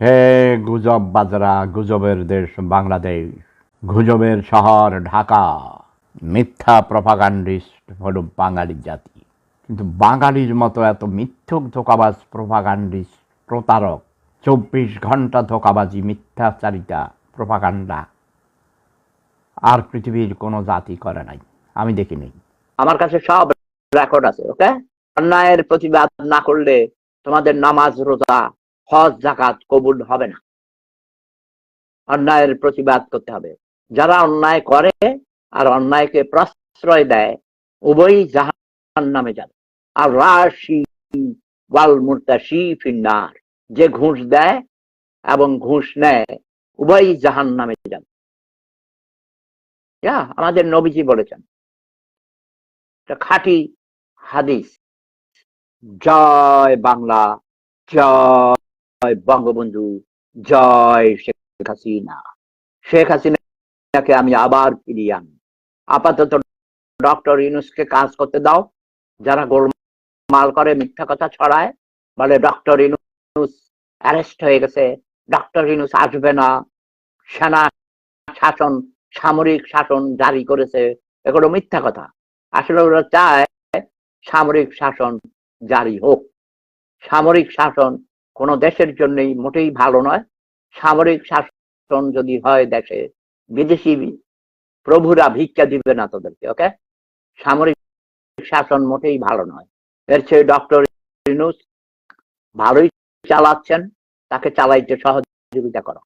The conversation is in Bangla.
হে গুজব বাজরা, গুজবের দেশ বাংলাদেশ, গুজবের শহর ঢাকা। মিথ্যা প্রপাগান্ডিস্ট হল বাঙালি জাতি। কিন্তু বাঙালির মতো এত মিথ্যুক ধোকাবাজ প্রপাগান্ডিস্ট, প্রতারক, চব্বিশ ঘণ্টা ধোকাবাজি, মিথ্যাচারিতা, প্রপাগান্ডা আর পৃথিবীর কোনো জাতি করে নাই। আমি দেখি নেই। আমার কাছে সব রেকর্ড আছে ওকে অন্যায়ের প্রতিবাদ না করলে তোমাদের নামাজ রোজা হজ জাকাত কবুল হবে না। অন্যায়ের প্রতিবাদ করতে হবে। যারা অন্যায় করে আর অন্যায়কে প্রশ্রয় দেয়, উভয়ই জাহান নামে যাবে। আর রাশি ওয়াল মুরতাশি ফিন্নার। যে ঘুষ দেয় এবং ঘুষ নেয়, উভয়ই জাহান নামে যাবে। যা আমাদের নবীজি বলেছেন খাঁটি হাদিস, জয় বাংলা, জয় বঙ্গবন্ধু জয় শেখ হাসিনা। শেখ হাসিনাকে আমি আবার ফিরিয়ে আনি। আপাতত ডক্টর ইউনুসকে কাজ করতে দাও, যারা গোলমাল করে, মিথ্যা কথা ছড়ায়, বলে ডক্টর ইউনুস অ্যারেস্ট হয়ে গেছে, ডক্টর ইউনুস আসবে না। সেনা শাসন, সামরিক শাসন জারি করেছে, এগুলো মিথ্যা কথা। আসলে ওরা চায় সামরিক শাসন জারি হোক। সামরিক শাসন কোন দেশের জন্যই মোটেই ভালো নয়। সামরিক শাসন যদি হয় দেশে, বিদেশি প্রভুরা ভিক্ষা দিবে না তোদেরকে, ওকে? সামরিক শাসন মোটেই ভালো নয়। এর চেয়ে ডক্টর ভালোই চালাচ্ছেন, তাকে চালাইতে সহযোগিতা করো।